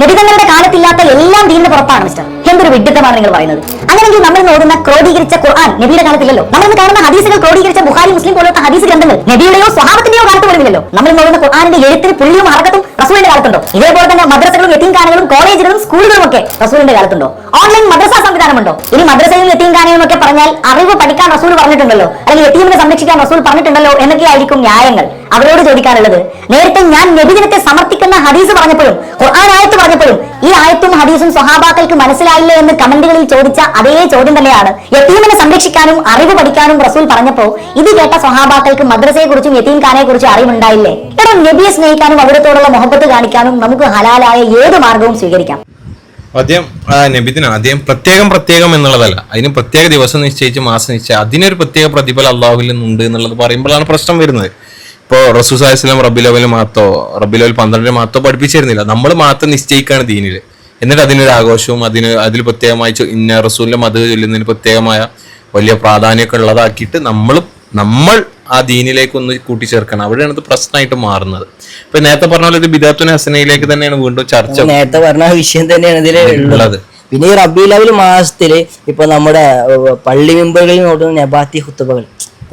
നിബിധങ്ങളുടെ കാലത്തില്ലാത്ത എല്ലാം ദീനിന് പുറത്താണ് മിസ്റ്റർ എന്തൊരു വിഡിത്തമാണ് നിങ്ങൾ പറയുന്നത്. അങ്ങനെയെങ്കിൽ നമ്മൾ നോക്കുന്ന ക്രോഡീകരിച്ച ഖുർആൻ നബിയുടെ കാലത്തില്ലല്ലോ. നമ്മൾ കാണുന്ന ഹദീസുകൾ ക്രോഡീകരിച്ച ബുഹാരി മുസ്ലിം പോലത്തെ ഹദീസ് ഗ്രന്ഥങ്ങൾ നബിയുടെയോ സ്വഭാവത്തിന്റെയോ കാലത്ത് പോലുമില്ലല്ലോ. നമ്മൾ നോക്കുന്ന ഖുർആാനിന്റെ എഴുത്തിന് പുള്ളിയും ഹറക്കത്തും റസൂലിന്റെ കാലത്തുണ്ടോ? ഇതേപോലെ തന്നെ മദ്രസകളും യത്തീംഖാനകളും കോളേജുകളും സ്കൂളുകളും ഒക്കെ റസൂലിന്റെ കാലത്തുണ്ടോ? ഓൺലൈൻ മദ്രസ സംവിധാനമുണ്ടോ? ഇനി മദ്രസയും യത്തീംഖാനയും ഒക്കെ പറഞ്ഞാൽ അറിവ് പഠിക്കാൻ റസൂൽ പറഞ്ഞിട്ടുണ്ടല്ലോ? അല്ലെങ്കിൽ എത്തിയമിനെ സംരക്ഷിക്കാൻ റസൂൽ പറഞ്ഞിട്ടുണ്ടല്ലോ എന്നൊക്കെയായിരിക്കും ന്യായങ്ങൾ. അവരോട് ചോദിക്കാനുള്ളത് നേരത്തെ ഞാൻ നബിദിനത്തെ സമർത്ഥിക്കുന്ന ഹദീസ് പറഞ്ഞപ്പോഴും ഖുർആൻ ആയത്ത് പറഞ്ഞപ്പോഴും ഈ ആയത്തും ഹദീസും സ്വഹാബാക്കൾക്ക് മനസ്സിലായില്ലേ എന്ന് കമന്റുകളിൽ ചോദിച്ച അതേ ചോദ്യം തന്നെയാണ്. യത്തീമിനെ സംരക്ഷിക്കാനും അറിവ് പഠിക്കാനും റസൂൽ പറഞ്ഞപ്പോ ഇത് കേട്ട സ്വഹാബാക്കൾക്ക് മദ്രസയെ കുറിച്ചും യത്തീം ഖാനെ കുറിച്ചും അറിവുണ്ടായില്ലേ? എടോ നബിയെ സ്നേഹിക്കാനും അവിടത്തോടുള്ള മുഹബത്ത് കാണിക്കാനും നമുക്ക് ഹലാലായ ഏത് മാർഗവും സ്വീകരിക്കാം. ആദ്യം നബിദിന് ആദ്യം പ്രത്യേകം പ്രത്യേകം എന്നുള്ളതല്ല. അതിന് പ്രത്യേക ദിവസം നിശ്ചയിച്ച് മാസം നിശ്ചയിച്ച് അതിനൊരു പ്രത്യേക പ്രതിഫലം അള്ളാഹുവിൽ നിന്നുണ്ട് എന്നുള്ളത് പറയുമ്പോഴാണ് പ്രശ്നം വരുന്നത്. ഇപ്പോൾ റസൂസ് അലൈഹി സ്വലം ലെവൽ മാത്തോ റബി ലെവൽ പന്ത്രണ്ടിന് മാത്തോ പഠിപ്പിച്ചിരുന്നില്ല. നമ്മൾ മാത്രം നിശ്ചയിക്കുകയാണ് ദീനിൽ എന്നിട്ട് അതിനൊരു ആഘോഷവും അതിന് അതിൽ പ്രത്യേകമായി ഇന്ന റസൂലിന്റെ മത ചൊല്ലുന്നതിന് പ്രത്യേകമായ വലിയ പ്രാധാന്യമൊക്കെ ഉള്ളതാക്കിയിട്ട് നമ്മൾ നമ്മൾ ആ ദീനിലേക്ക് ഒന്ന് കൂട്ടിച്ചേർക്കണം. അവിടെയാണ് ഇത് പ്രശ്നമായിട്ട് മാറുന്നത്. ഇപ്പൊ നേരത്തെ പറഞ്ഞ പോലെ ഇത് ബിദാത്തു ഹസനയിലേക്ക് തന്നെയാണ് വീണ്ടും ചർച്ച നേരത്തെ പറഞ്ഞ വിഷയം തന്നെയാണ് ഇതിൽ ഉള്ളത്. പിന്നെ ഈ റബി ലവൽ മാസത്തിൽ ഇപ്പൊ നമ്മുടെ പള്ളി മെമ്പറുകളിൽ നോക്കുന്ന നെബാത്തി ഹുത്തുബകൾ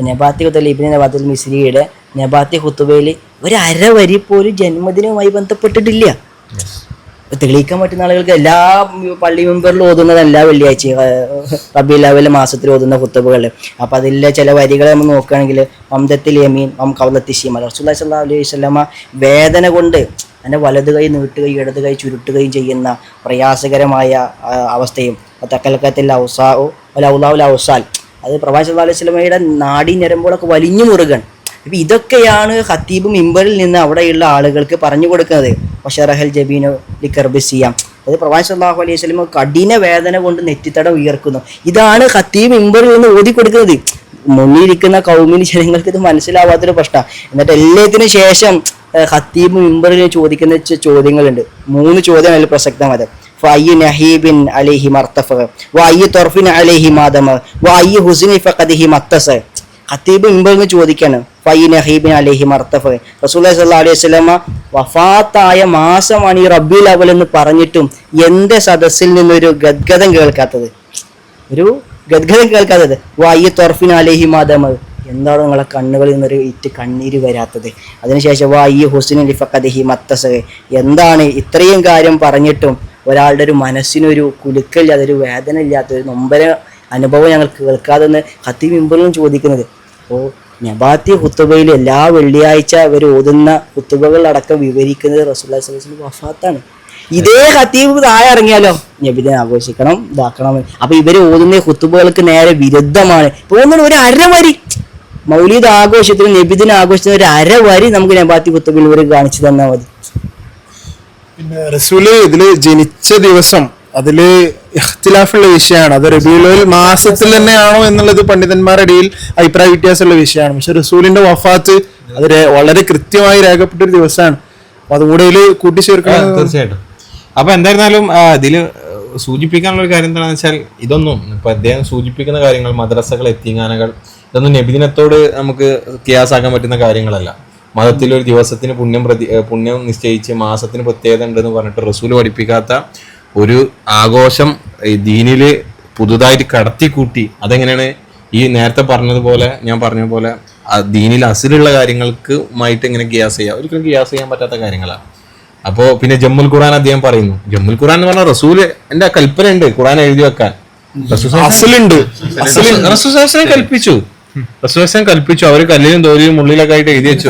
നെബാത്തി ഹുത്തുബ ഇബിന് നെബാത്തി മിസ്ലിയുടെ നെബാത്തി ഹുത്തുബയിൽ ഒരു അര വരി പോലും ജന്മദിനവുമായി ബന്ധപ്പെട്ടിട്ടില്ല. തെളിയിക്കാൻ പറ്റുന്ന ആളുകൾക്ക് എല്ലാ പള്ളി മെമ്പറിലും ഓതുന്നത് എല്ലാ വെള്ളിയാഴ്ചയും റബി ലാവിലെ മാസത്തിൽ ഓതുന്ന കുത്തബുകൾ. അപ്പം അതിലെ ചില വരികൾ നമ്മൾ നോക്കുകയാണെങ്കിൽ മമദത്തിൽ യമീൻ മം കവലത്തിശീമ റസൂല്ലാ സല്ലാ അലൈഹി സ്വലമ വേദന കൊണ്ട് എന്റെ വലത് കൈ നീട്ടുകയും ഇടത് കൈ ചുരുട്ടുകയും ചെയ്യുന്ന പ്രയാസകരമായ അവസ്ഥയും. തക്കലക്കത്തിൽ ഔസാ ഔലാവുൽ ഔസാൽ. അത് പ്രവാചക അലൈഹി സ്വലമയുടെ നാടി ഞരമ്പുകളൊക്കെ വലിഞ്ഞു മുറുകൺ ഇപ്പൊ ഇതൊക്കെയാണ് ഖത്തീബ് മിമ്പറിൽ നിന്ന് അവിടെയുള്ള ആളുകൾക്ക് പറഞ്ഞു കൊടുക്കുന്നത്. ഒഷറഹൽ ജബീനോ ലിക്കർബിസിയാം അത് പ്രവാൻ സല്ലാഹു അലൈഹി സ്വലമ കഠിന വേദന കൊണ്ട് നെറ്റിത്തടം ഉയർക്കുന്നു. ഇതാണ് ഖത്തീബ് മിമ്പറിൽ നിന്ന് ഓതി കൊടുക്കുന്നത്. മുന്നിലിരിക്കുന്ന കൗമിന് ജനങ്ങൾക്ക് ഇത് മനസ്സിലാവാത്തൊരു പ്രശ്നമാണ് എന്നിട്ട് എല്ലാത്തിനും ശേഷം ഹത്തീബ് മിമ്പറിൽ ചോദിക്കുന്ന ചോദ്യങ്ങളുണ്ട്. മൂന്ന് ചോദ്യം അതിൽ പ്രസക്തമായത് ഫയ്യു നഹീബിൻ അലൈഹി മർത്തഫ്. വയ്യു തൊർഫിൻ അലൈഹി മാദമ. വയ്യു ഹുസിനി ഫഖദിഹി മത്തസ. ഖത്തീബ് മിമ്പറിൽ നിന്ന് ചോദിക്കാണ്. ഫയ്യു അലഹി അലൈഹി റസൂൽ അലൈഹി വസല്ലമ വഫാത്തായ മാസമാണ് ഈ റബ്ബിൽ അവൽ എന്ന് പറഞ്ഞിട്ടും എന്റെ സദസ്സിൽ നിന്നൊരു ഗദ്ഗതം കേൾക്കാത്തത്. ഒരു ഗദ്ഗതം കേൾക്കാത്തത്. വയ്യ തൊർഫിൻ അലേഹി മാതമ എന്താണ് നിങ്ങളെ കണ്ണുകളിൽ നിന്നൊരു ഇറ്റ് കണ്ണീര് വരാത്തത്? അതിനുശേഷം വായി ഹുസിൻ ലിഫക്കദഹി എന്താണ് ഇത്രയും കാര്യം പറഞ്ഞിട്ടും ഒരാളുടെ ഒരു മനസ്സിനൊരു കുലുക്കല്ലാതെ ഒരു വേദന ഇല്ലാത്ത ഒരു നൊമ്പര അനുഭവം ഞങ്ങൾ കേൾക്കാതെന്ന് ഹത്തി മിമ്പറിലും ചോദിക്കുന്നത്. അപ്പോൾ നബാത്തി ഹുത്തുബയിൽ എല്ലാ വെള്ളിയാഴ്ച ഇവർ ഓതുന്ന ഹുത്തുബകളടക്കം വിവരിക്കുന്നത് റസൂല്ലാ വഫാത്താണ്. ഇതേ ഹത്തീബ് താഴെ ഇറങ്ങിയാലോ? നബിദിനെ ആഘോഷിക്കണം ഇതാക്കണം. അപ്പൊ ഇവർ ഓതുന്ന ഹുത്തുബകൾക്ക് നേരെ വിരുദ്ധമാണ്. തോന്നുന്നു ഒരു അരവരി. മൗലീദ് ആഘോഷത്തിന് നബിദിന ആഘോഷത്തിന് ഒരു അരവരി നമുക്ക് നബാത്തി ഹുത്തുബയിൽ ഇവർ കാണിച്ചു തന്നാൽ മതി. പിന്നെ റസൂൽ ഇതിൽ ജനിച്ച ദിവസം അതിൽ ഇഖ്തിലാഫുള്ള വിഷയമാണ്. അത് റബിയുൽ മാസത്തിൽ തന്നെയാണോ എന്നുള്ളത് പണ്ഡിതന്മാരുടെ ഇടയിൽ അഭിപ്രായ വ്യത്യാസമുള്ള വിഷയമാണ്. പക്ഷെ റസൂലിന്റെ വഫാത്ത് അത് വളരെ കൃത്യമായി രേഖപ്പെട്ട ഒരു ദിവസമാണ്. അപ്പൊ അതുകൂടെ കൂട്ടിച്ചേർക്കണം. തീർച്ചയായിട്ടും. അപ്പൊ എന്തായിരുന്നാലും ഇതിൽ സൂചിപ്പിക്കാനുള്ള ഒരു കാര്യം എന്താണെന്ന് വെച്ചാൽ ഇതൊന്നും ഇപ്പൊ അദ്ദേഹം സൂചിപ്പിക്കുന്ന കാര്യങ്ങൾ മദ്രസകൾ എത്തിങ്ങാനകൾ ഇതൊന്നും നബിദിനത്തോട് നമുക്ക് കിയാസാക്കാൻ പറ്റുന്ന കാര്യങ്ങളല്ല. മതത്തിൽ ഒരു ദിവസത്തിന് പുണ്യം പ്രതി പുണ്യം നിശ്ചയിച്ച് മാസത്തിന് പ്രത്യേകത ഉണ്ടെന്ന് പറഞ്ഞിട്ട് റസൂൽ പഠിപ്പിക്കാത്ത ഒരു ആഘോഷം ഈ ദീനിൽ പുതുതായിട്ട് കടത്തിക്കൂട്ടി. അതെങ്ങനെയാണ്? ഈ നേരത്തെ പറഞ്ഞതുപോലെ ഞാൻ പറഞ്ഞ പോലെ ദീനിൽ അസിലുള്ള കാര്യങ്ങൾക്കുമായിട്ട് ഇങ്ങനെ ഗ്യാസ് ചെയ്യാം. ഒരിക്കലും ഗ്യാസ് ചെയ്യാൻ പറ്റാത്ത കാര്യങ്ങളാണ്. അപ്പോ പിന്നെ ജമ്മുൽ ഖുറാൻ അദ്ദേഹം പറയുന്നു. ജമ്മുൽ ഖുറാൻ എന്ന് പറഞ്ഞാൽ റസൂൽ എന്റെ കൽപ്പന ഉണ്ട് ഖുറാൻ എഴുതി വെക്കാൻ. റസൂൽ കൽപ്പിച്ചു. റസൂസാസൻ കൽപ്പിച്ചു. അവർ കല്ലിലും തോലിലും ഉള്ളിലൊക്കെ ആയിട്ട് എഴുതി വെച്ചു.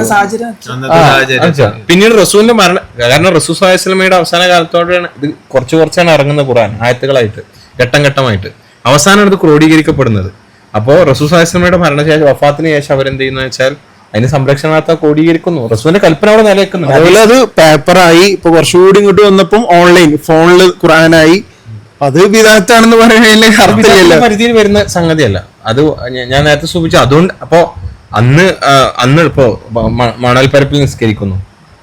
പിന്നീട് റസൂലിന്റെ മരണം കാരണം റസൂ സാഹിസ്ലമയുടെ അവസാന കാലത്തോടെയാണ് ഇത് കുറച്ച് കുറച്ചാണ് ഇറങ്ങുന്നത് ഖുറാൻ ആയത്തുകളായിട്ട് ഘട്ടം ഘട്ടമായിട്ട്. അവസാനമാണ് ഇത് ക്രോഡീകരിക്കപ്പെടുന്നത്. അപ്പോ റസൂ സാഹിസ്ലമയുടെ മരണശേഷം വഫാത്തിന് ശേഷം അവരെന്ത് ചെയ്യുന്ന വെച്ചാൽ അതിന് സംരക്ഷണാർത്ഥ ക്രോഡീകരിക്കുന്നു. റസൂലിന്റെ കൽപ്പന അവിടെ നിലനിൽക്കുന്നു. അതുപോലെ അത് പേപ്പറായി ഇപ്പൊ കുറച്ചുകൂടി ഇങ്ങോട്ട് വന്നപ്പം ഓൺലൈൻ ഫോണിൽ ഖുറാനായി അത് വിധാത്താണെന്ന് പറയുന്നതിൽ പരിധിയിൽ വരുന്ന സംഗതിയല്ല. അത് ഞാൻ നേരത്തെ സൂചിപ്പിച്ചു. അതുകൊണ്ട് അപ്പോൾ അന്ന് അന്ന് ഇപ്പോൾ മണൽപ്പരപ്പിൽ നിസ്കരിക്കുന്നു.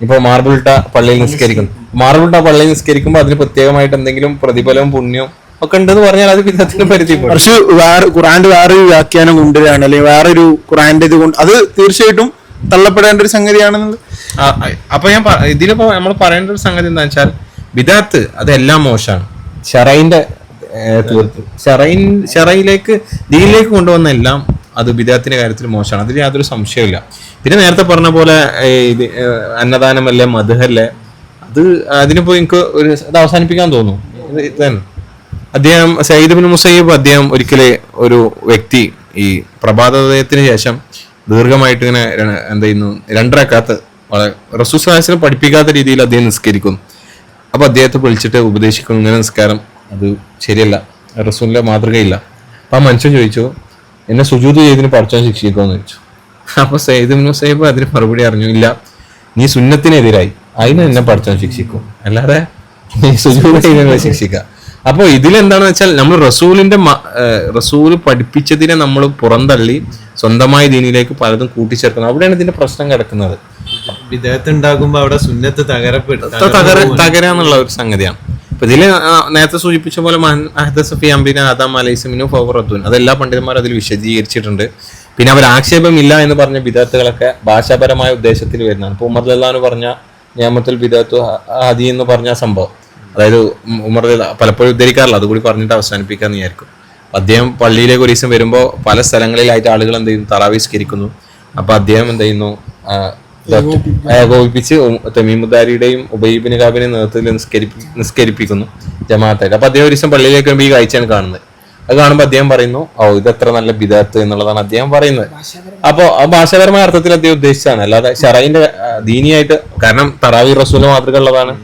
ഇപ്പോൾ മാർബിൾട്ട പള്ളിയിൽ നിസ്കരിക്കുന്നു. മാർബിൾട്ട പള്ളിയിൽ നിസ്കരിക്കുമ്പോൾ അതിന് പ്രത്യേകമായിട്ട് എന്തെങ്കിലും പ്രതിഫലവും പുണ്യവും ഒക്കെ ഉണ്ടെന്ന് പറഞ്ഞാൽ അത് വിധത്തിന് പരിധി. കുറച്ച് വേറെ ഖുറാന്റെ വേറൊരു വ്യാഖ്യാനം കൊണ്ടുവരികയാണ് അല്ലെങ്കിൽ വേറൊരു ഖുറാന്റെ ഇത് കൊണ്ട് അത് തീർച്ചയായിട്ടും തള്ളപ്പെടേണ്ട ഒരു സംഗതിയാണെന്ന് അപ്പൊ ഞാൻ ഇതിലിപ്പോ നമ്മൾ പറയേണ്ട ഒരു സംഗതി എന്താ വെച്ചാൽ ബിദാത്ത് അതെല്ലാം മോശമാണ്. ഷറൈന്റെ തീർത്ത്. ഷെറൈൻ ഷെറയിലേക്ക് ദീനിലേക്ക് കൊണ്ടുവന്ന എല്ലാം അത് ബിദാത്തിന്റെ കാര്യത്തിൽ മോശമാണ്. അതിൽ യാതൊരു സംശയമില്ല പിന്നെ നേരത്തെ പറഞ്ഞ പോലെ ഇത് അന്നദാനമല്ലേ മധുഹല്ലേ അത് അതിനിപ്പോ എനിക്ക് ഒരു ഇത് അവസാനിപ്പിക്കാൻ തോന്നുന്നു. ഇത് തന്നെ അദ്ദേഹം സയ്യിദ് ബിൻ മുസയ്യബ് അദ്ദേഹം ഒരിക്കലേ ഒരു വ്യക്തി ഈ പ്രഭാതോദയത്തിന് ശേഷം ദീർഘമായിട്ട് ഇങ്ങനെ എന്ത് ചെയ്യുന്നു രണ്ടരക്കാത്ത റസൂസ് പഠിപ്പിക്കാത്ത രീതിയിൽ അദ്ദേഹം നിസ്കരിക്കുന്നു. അപ്പൊ അദ്ദേഹത്തെ വിളിച്ചിട്ട് ഉപദേശിക്കുന്നു ഇങ്ങനെ നിസ്കാരം അത് ശരിയല്ല. റസൂലിന്റെ മാതൃകയില്ല. അപ്പം ആ മനുഷ്യൻ ചോദിച്ചു എന്നെ സുജൂത് ചെയ്തിന് പഠിച്ചാൻ ശിക്ഷിക്കുമെന്ന് ചോദിച്ചു. അപ്പോൾ സയ്യിദ് മുസയ്യബ് അതിന് മറുപടി അറിഞ്ഞു ഇല്ല നീ സുന്നത്തിനെതിരായി. അതിന് എന്നെ പഠിച്ചാൻ ശിക്ഷിക്കും. അല്ലാതെ നീ സുജൂത് ചെയ്തതിനെ ശിക്ഷിക്കുക. അപ്പൊ ഇതിലെന്താണെന്ന് വെച്ചാൽ നമ്മൾ റസൂലിന്റെ റസൂൽ പഠിപ്പിച്ചതിനെ നമ്മൾ പുറന്തള്ളി സ്വന്തമായ ദീനിലേക്ക് പലതും കൂട്ടിച്ചേർക്കുന്നത് അവിടെയാണ് ഇതിന്റെ പ്രശ്നം കിടക്കുന്നത്. വിദേഹത്ത് ഉണ്ടാകുമ്പോ അവിടെ സുന്നത്ത് തകരപ്പെട്ട തകര തകരാന്നുള്ള ഒരു സംഗതിയാണ്. അപ്പൊ ഇതിൽ നേരത്തെ സൂചിപ്പിച്ച പോലെ അഹ്ദസഫി അംബിന ആദാം അലൈസമിനു ഫൗറദ്ദൂൻ അതെല്ലാ പണ്ഡിതന്മാരും അതിൽ വിശദീകരിച്ചിട്ടുണ്ട്. പിന്നെ അവർ ആക്ഷേപമില്ല എന്ന് പറഞ്ഞ വിദഗ്ധകളൊക്കെ ഭാഷാപരമായ ഉദ്ദേശത്തിൽ വരുന്നതാണ്. ഇപ്പൊ ഉമർ ലല്ലാന്ന് പറഞ്ഞ നിയമത്തിൽ വിദഗ്ധ ഹദി എന്ന് പറഞ്ഞ സംഭവം. അതായത് ഉമർ പലപ്പോഴും ഉദ്ധരിക്കാറില്ല. അതുകൂടി പറഞ്ഞിട്ട് അവസാനിപ്പിക്കാൻ വിചാരിക്കും. അദ്ദേഹം പള്ളിയിലേക്ക് ഒരു ദിവസം വരുമ്പോൾ പല സ്ഥലങ്ങളിലായിട്ട് ആളുകൾ എന്ത് ചെയ്യുന്നു? തറാവിസ്കരിക്കുന്നു അപ്പൊ അദ്ദേഹം എന്ത് ചെയ്യുന്നു? ഏകോപിപ്പിച്ച് തെമീമുദാരിയുടെയും ഉബൈബിന് കാബിനെ നേതൃത്വത്തിൽ നിസ്കരിപ്പി നിസ്കരിപ്പിക്കുന്നു ജമാഅത്തായിട്ട്. അപ്പൊ അദ്ദേഹം ഒരു ദിവസം പള്ളിയിലേക്ക് വരുമ്പോൾ ഈ കാഴ്ചയാണ് കാണുന്നത്. അത് കാണുമ്പോൾ അദ്ദേഹം പറയുന്നു ഓ ഇത് എത്ര നല്ല ബിദാത്ത് എന്നുള്ളതാണ് അദ്ദേഹം പറയുന്നത്. അപ്പോൾ ആ ഭാഷാപരമായ അർത്ഥത്തിൽ അദ്ദേഹം ഉദ്ദേശിച്ചാണ് അല്ലാതെ ഷറൈന്റെ ദീനിയായിട്ട് കാരണം തറാവി റസൂൽ മാതൃക ഉള്ളതാണ്.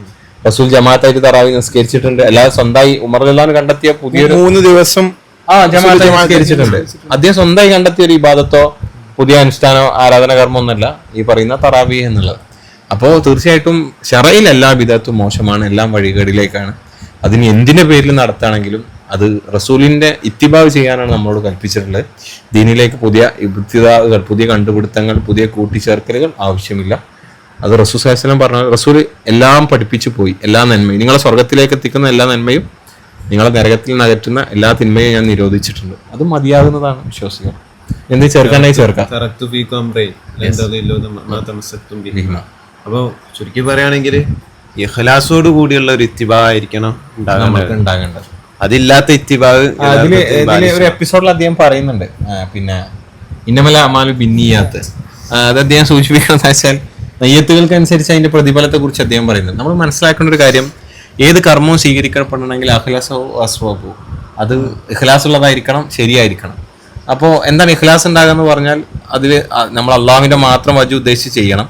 റസൂൽ ജമാഅത്തായിട്ട് തറാവി നിസ്കരിച്ചിട്ടുണ്ട്. അല്ലാതെ സ്വന്തമായി ഉമർ അല്ലാന്ന് കണ്ടെത്തിയ പുതിയൊരു മൂന്ന് ദിവസം ആ ജമാഅത്തായി നിസ്കരിച്ചിട്ടുണ്ട്. അദ്ദേഹം സ്വന്തമായി കണ്ടെത്തിയ ഒരു ഇബാദത്തോ പുതിയ അനുഷ്ഠാനോ ആരാധന കർമ്മം ഒന്നല്ല ഈ പറയുന്ന തറാവി എന്നുള്ളത്. അപ്പോൾ തീർച്ചയായിട്ടും ഷറയിൽ എല്ലാ വിധത്തും മോശമാണ് എല്ലാം വഴികേടിലേക്കാണ്. അതിന് എന്തിന്റെ പേരിൽ നടത്താണെങ്കിലും അത് റസൂലിന്റെ ഇത്തിബാവ് ചെയ്യാനാണ് നമ്മളോട് കൽപ്പിച്ചിട്ടുള്ളത്. ദീനിലേക്ക് പുതിയ ഇബ്തിദാകൾ പുതിയ കണ്ടുപിടുത്തങ്ങൾ പുതിയ കൂട്ടിച്ചേർക്കലുകൾ ആവശ്യമില്ല. അത് റസൂൽ സാഹസ്ലം പറഞ്ഞ റസൂൽ എല്ലാം പഠിപ്പിച്ചു പോയി എല്ലാ നന്മയും. നിങ്ങളെ സ്വർഗത്തിലേക്ക് എത്തിക്കുന്ന എല്ലാ നന്മയും നിങ്ങളെ നരകത്തിൽ നിന്ന് അകറ്റുന്ന എല്ലാ തിന്മയും ഞാൻ നിരോധിച്ചിട്ടുണ്ട്. അത് മതിയാകുന്നതാണ് വിശ്വാസികൾ. എന്ത് ചേർക്കാനായി ചേർക്കാം? തറക്തു ഫീക്കും അമ്രേ മാത്രം ബിഹിമ അപ്പൊ ചുരുക്കി പറയുകയാണെങ്കിൽ ഇഖ്ലാസോട് കൂടിയുള്ള ഒരു ഇത്തിബായിരിക്കണം ഉണ്ടാകേണ്ടത്. അതില്ലാത്ത ഇത്തിബാവ് അതിൽ ഒരു എപ്പിസോഡിൽ അദ്ദേഹം പറയുന്നുണ്ട്. പിന്നെ ഇന്നമല അമാലു ബിന്നിയാത്ത്. അത് അദ്ദേഹം സൂചിപ്പിക്കുന്നത് വെച്ചാൽ നെയ്യത്തുകൾക്ക് അനുസരിച്ച് അതിന്റെ പ്രതിഫലത്തെ കുറിച്ച് അദ്ദേഹം പറയുന്നത് നമ്മൾ മനസ്സിലാക്കേണ്ട ഒരു കാര്യം ഏത് കർമ്മവും സ്വീകരിക്കപ്പെടണമെങ്കിൽ അഖ്ലാസോ അസ്വാബു. അത് ഇഖ്ലാസ് ഉള്ളതായിരിക്കണം ശരിയായിരിക്കണം. അപ്പോൾ എന്താ ഇഖ്ലാസ് ഉണ്ടാകുക പറഞ്ഞാൽ അതിൽ നമ്മൾ അള്ളാഹുവിന്റെ മാത്രം വജു ഉദ്ദേശിച്ച് ചെയ്യണം.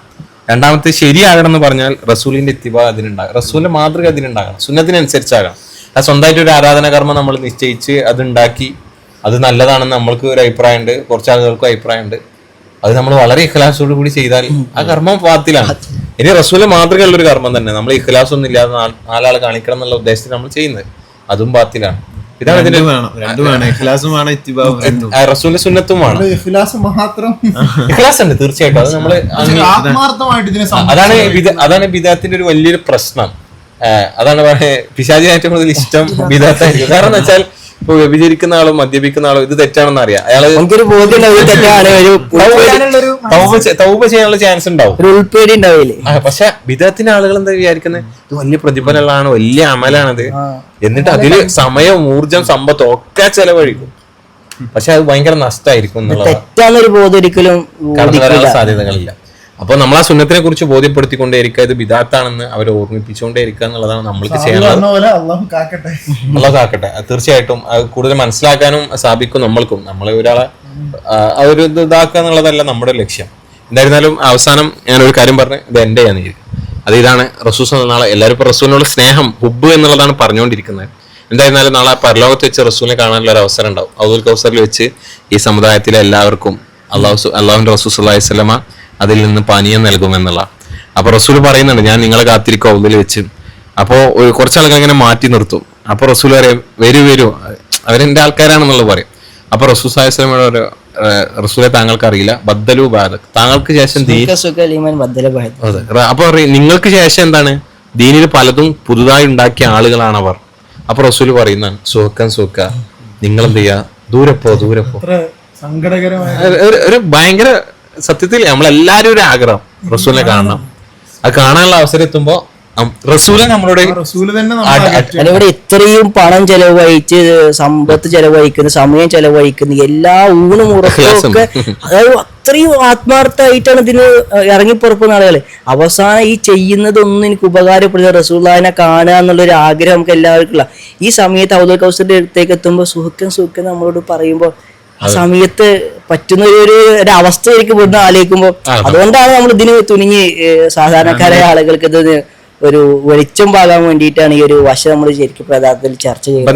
രണ്ടാമത്തെ ശരിയാകണം എന്ന് പറഞ്ഞാൽ റസൂലിന്റെ എത്തിവ അതിനുണ്ടാകും റസൂലിന്റെ മാതൃക അതിനുണ്ടാകണം. സുന്നത്തിനനുസരിച്ചാകണം. ആ സ്വന്തമായിട്ട് ഒരു ആരാധന കർമ്മം നമ്മൾ നിശ്ചയിച്ച് അതുണ്ടാക്കി അത് നല്ലതാണെന്ന് നമ്മൾക്ക് ഒരു അഭിപ്രായമുണ്ട് കുറച്ച് ആളുകൾക്കും അഭിപ്രായമുണ്ട്. അത് നമ്മൾ വളരെ ഇഖ്ലാസോട് കൂടി ചെയ്താൽ ആ കർമ്മം പാത്തിലാണ് ഇനി റസൂലിന്റെ മാതൃകയുള്ള ഒരു കർമ്മം തന്നെ. നമ്മൾ ഇഖ്ലാസ് ഒന്നും ഇല്ലാതെ നാലാൾ കാണിക്കണം എന്നുള്ള ഉദ്ദേശത്തിൽ നമ്മൾ ചെയ്യുന്നത്. അതും പാത്തിലാണ് ഇതാണ് ഇതിന്റെ റസൂലിന്റെ സുന്നത്തും വേണം. ഇഖ്ലാസ് ഉണ്ട് തീർച്ചയായിട്ടും. അത് നമ്മൾ അതാണ് അതാണ് ബിദാത്തിന്റെ ഒരു വലിയൊരു പ്രശ്നം. അതാണ് പറയുന്നത് പിശാചിന് ഏറ്റവും കൂടുതൽ ഇഷ്ടം ബിദാത്തായിരിക്കും. കാരണം എന്ന് വെച്ചാൽ ഇപ്പൊ വ്യഭിചരിക്കുന്ന ആളോ മദ്യപിക്കുന്ന ആളോ ഇത് തെറ്റാണെന്ന് അറിയാം. അയാൾ നമുക്കൊരു ബോധ്യം തൗപ ചെയ്യാനുള്ള ചാൻസ് ഉണ്ടാവും. ഉൾപ്പേടി ഉണ്ടാവില്ലേ? പക്ഷെ വിധത്തിന് ആളുകൾ എന്താ വിചാരിക്കുന്നത് ഇത് വലിയ പ്രതിഫലമാണ് വലിയ അമലാണത്. എന്നിട്ട് അതിൽ സമയം ഊർജം സമ്പത്ത് ഒക്കെ ചെലവഴിക്കും. പക്ഷെ അത് ഭയങ്കര നഷ്ടമായിരിക്കും തെറ്റാന്നൊരു ബോധം ഒരിക്കലും കടന്നു വരാനുള്ള സാധ്യതകളില്ല. അപ്പോൾ നമ്മൾ ആ സുന്നത്തിനെ കുറിച്ച് ബോധ്യപ്പെടുത്തിക്കൊണ്ടേയിരിക്കുക. ഇത് ബിദാത്താണെന്ന് അവരെ ഓർമ്മിപ്പിച്ചുകൊണ്ടേയിരിക്കുക എന്നുള്ളതാണ് നമ്മൾക്ക് ചെയ്യാനുള്ളത്. അള്ളാഹു കാക്കട്ടെ. തീർച്ചയായിട്ടും അത് കൂടുതൽ മനസ്സിലാക്കാനും സാധിക്കും നമ്മൾക്കും. നമ്മൾ ഒരാളെ ഒരു ഇതാക്കുക എന്നുള്ളതല്ല നമ്മുടെ ലക്ഷ്യം. എന്തായിരുന്നാലും അവസാനം ഞാൻ ഒരു കാര്യം പറഞ്ഞു ഇത് എന്റെ ആണ്. അത് ഇതാണ് റസൂസ് നാളെ എല്ലാവരും ഇപ്പൊ റസൂലിനോട് സ്നേഹം ഹുബ് എന്നുള്ളതാണ് പറഞ്ഞുകൊണ്ടിരിക്കുന്നത്. എന്തായിരുന്നാലും നാളെ പരലോകത്ത് വെച്ച് റസൂലിനെ കാണാനുള്ള ഒരു അവസരം ഉണ്ടാവും. അബ്ദുൽ കൗസറിൽ വെച്ച് ഈ സമുദായത്തിലെ എല്ലാവർക്കും അള്ളാഹു അള്ളാഹുന്റെ റസൂസ് അള്ളാഹി സ്വലമ അതിൽ നിന്ന് പാനീയം നൽകുമെന്നുള്ള അപ്പൊ റസൂൽ പറയുന്നുണ്ട് ഞാൻ നിങ്ങളെ കാത്തിരിക്കും അതിൽ വെച്ച്. അപ്പോ ഒരു കുറച്ച് ആൾക്കാർ ഇങ്ങനെ മാറ്റി നിർത്തും. അപ്പൊ റസൂൽ പറയും വരൂ വരൂ. അവരെന്റെ ആൾക്കാരാണെന്നുള്ളത് പറയും. അപ്പൊ റസൂൽ സാഹിസ്ലമയുടെ ഒരു റസൂലെ താങ്കൾക്ക് അറിയില്ല ബദ്ദലു ബാദക് താങ്കൾക്ക് ശേഷം സുഖ സുഖ അപ്പൊ നിങ്ങൾക്ക് ശേഷം എന്താണ്? ദീനിൽ പലതും പുതുതായി ഉണ്ടാക്കിയ ആളുകളാണ് അവർ അപ്പൊ റസൂൽ പറയുന്നതാണ് സുഖം സുഹക്ക നിങ്ങൾ എന്ത് ചെയ്യാ ദൂരെ പോ. ദൂരെ പോ ഒരു ഭയങ്കര സത്യത്തിൽ നമ്മളെല്ലാരും ഒരു ആഗ്രഹം റസൂലിനെ കാണണം. അത് കാണാനുള്ള അവസരം എത്തുമ്പോ റസൂലെ നമ്മളോട് ഇവിടെ ഇത്രയും പണം ചെലവഴിച്ച് സമ്പത്ത് ചെലവഴിക്കുന്ന സമയം ചെലവഴിക്കുന്ന എല്ലാ ഊണും ഉറക്കവും ഒക്കെ അതായത് അത്രയും ആത്മാർത്ഥമായിട്ടാണ് ഇതിന് ഇറങ്ങിപ്പുറപ്പെടുന്ന ആളുകൾ അവസാനം ഈ ചെയ്യുന്നതൊന്നും എനിക്ക് ഉപകാരപ്പെടുന്ന റസൂല്ലാനെ കാണുക എന്നുള്ളൊരു ആഗ്രഹം നമുക്ക് എല്ലാവർക്കും ഉള്ള ഈ സമയത്ത് ഔദൽ കൗസറിന്റെ അടുത്തേക്ക് എത്തുമ്പോൾ സുഖം സുഖം നമ്മളോട് പറയുമ്പോൾ ആ സമയത്ത് പറ്റുന്ന ഒരു അവസ്ഥയിലേക്ക് വീണ്ടും ആലോചിക്കുമ്പോൾ അതുകൊണ്ടാണ് നമ്മൾ ഇതിന് തുനിഞ്ഞ് സാധാരണക്കാരായ ആളുകൾക്ക് ഇത് ഒരു വെളിച്ചം പാകാൻ വേണ്ടിയിട്ടാണ് ഈ ഒരു വശം നമ്മൾ ശരിക്കും പ്രധാനത്തിൽ ചർച്ച ചെയ്യുന്നത്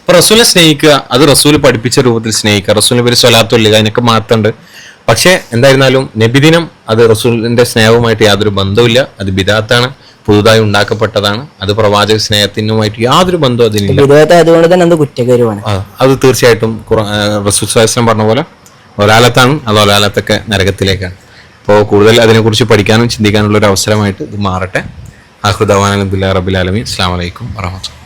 ഇപ്പൊ റസൂലിനെ സ്നേഹിക്കുക അത് റസൂൽ പഠിപ്പിച്ച രൂപത്തിൽ സ്നേഹിക്കുക. റസൂലിനെ പേര് സ്വലാത്തൊല്ലുക അതിനൊക്കെ മാറ്റുണ്ട് പക്ഷെ എന്തായിരുന്നാലും നബിദിനം അത് റസൂലിന്റെ സ്നേഹവുമായിട്ട് യാതൊരു ബന്ധവുമില്ല. അത് ബിദാത്താണ്. പുതുതായി ഉണ്ടാക്കപ്പെട്ടതാണ്. അത് പ്രവാചക സ്നേഹത്തിനുമായിട്ട് യാതൊരു ബന്ധവും അതിനില്ല. അതുകൊണ്ട് തന്നെ എന്ത് കുറ്റകരമാണ്. അത് തീർച്ചയായിട്ടും സ്വലാസ്ലം പറഞ്ഞ പോലെ ഒരാലത്താണ് അത് ഒരാലത്തൊക്കെ നരകത്തിലേക്കാണ്. അപ്പോൾ കൂടുതൽ അതിനെക്കുറിച്ച് പഠിക്കാനും ചിന്തിക്കാനുള്ള ഒരു അവസരമായിട്ട് ഇത് മാറട്ടെ. ആഹ്ദവാൻ റബിലാലമി അസ്സാം വലൈക്കും വറഹമത്തുള്ള